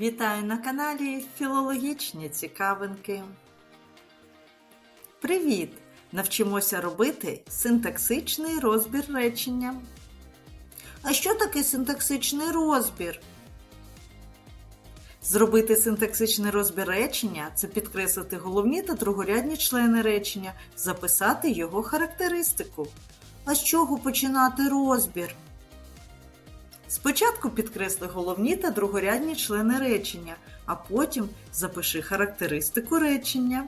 Вітаю на каналі Філологічні цікавинки. Привіт! Навчимося робити синтаксичний розбір речення. А що таке синтаксичний розбір? Зробити синтаксичний розбір речення це підкреслити головні та другорядні члени речення, записати його характеристику. А з чого починати розбір? Спочатку підкресли головні та другорядні члени речення, а потім запиши характеристику речення.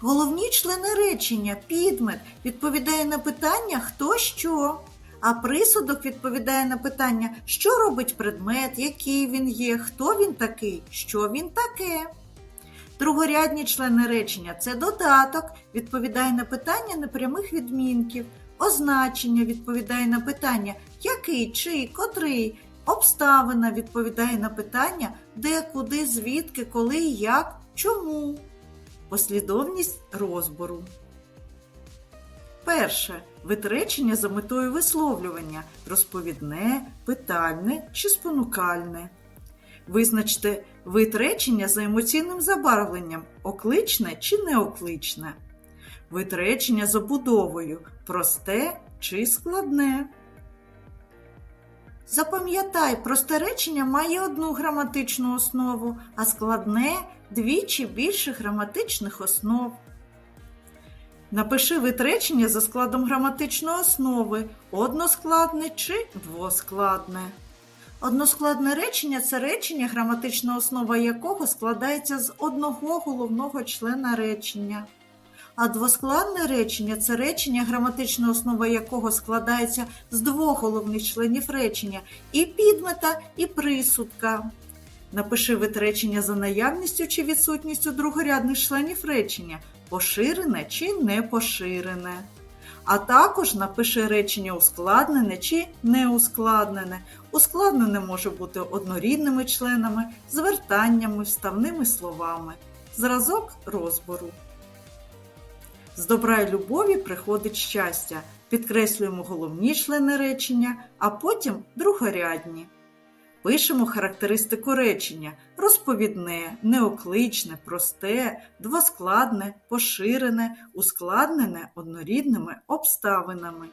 Головні члени речення, підмет, відповідає на питання хто що, а присудок відповідає на питання, що робить предмет, який він є, хто він такий, що він таке. Другорядні члени речення це додаток, відповідає на питання непрямих відмінків. Означення відповідає на питання який, чий, котрий. Обставина відповідає на питання де, куди, звідки, коли, як, чому. Послідовність розбору. Перше. Витречення за метою висловлювання розповідне, питальне чи спонукальне. Визначте вид речення за емоційним забарвленням окличне чи неокличне. Вид речення за будовою просте чи складне. Запам'ятай, просте речення має одну граматичну основу, а складне дві чи більше граматичних основ. Напиши вид речення за складом граматичної основи односкладне чи двоскладне. Односкладне речення це речення, граматична основа якого складається з одного головного члена речення. А двоскладне речення це речення, граматична основа якого складається з двох головних членів речення і підмета, і присудка. Напиши вид речення за наявністю чи відсутністю другорядних членів речення, поширене чи не поширене. А також напиши речення ускладнене чи неускладнене. Ускладнене може бути однорідними членами, звертаннями, вставними словами. Зразок розбору. З добра й любові приходить щастя. Підкреслюємо головні члени речення, а потім другорядні. Пишемо характеристику речення розповідне, неокличне, просте, двоскладне, поширене, ускладнене однорідними обставинами.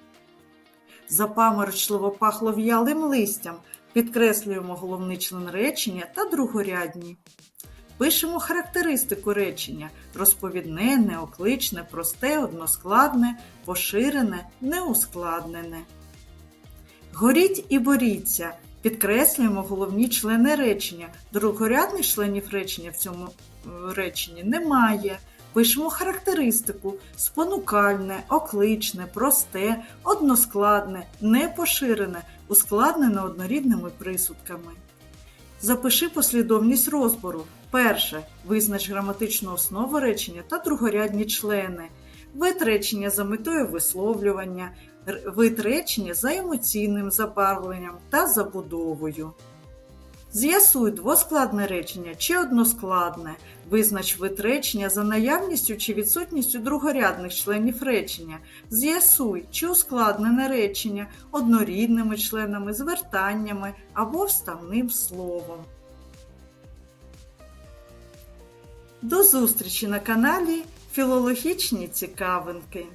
Запаморочливо пахло в'ялим листям. Підкреслюємо головний член речення та другорядні. Пишемо характеристику речення розповідне, неокличне, просте, односкладне, поширене, неускладнене. Горіть і боріться. Підкреслюємо головні члени речення. Другорядних членів речення в цьому е, реченні немає. Пишемо характеристику спонукальне, окличне, просте, односкладне, непоширене, ускладнене однорідними присудками. Запиши послідовність розбору. Перше. Визнач граматичну основу речення та другорядні члени. Вид речення за метою висловлювання, вид речення за емоційним забарвленням та забудовою. З'ясуй двоскладне речення чи односкладне. Визнач вид речення за наявністю чи відсутністю другорядних членів речення. З'ясуй, чи ускладнене речення однорідними членами, звертаннями або вставним словом. До зустрічі на каналі Філологічні цікавинки.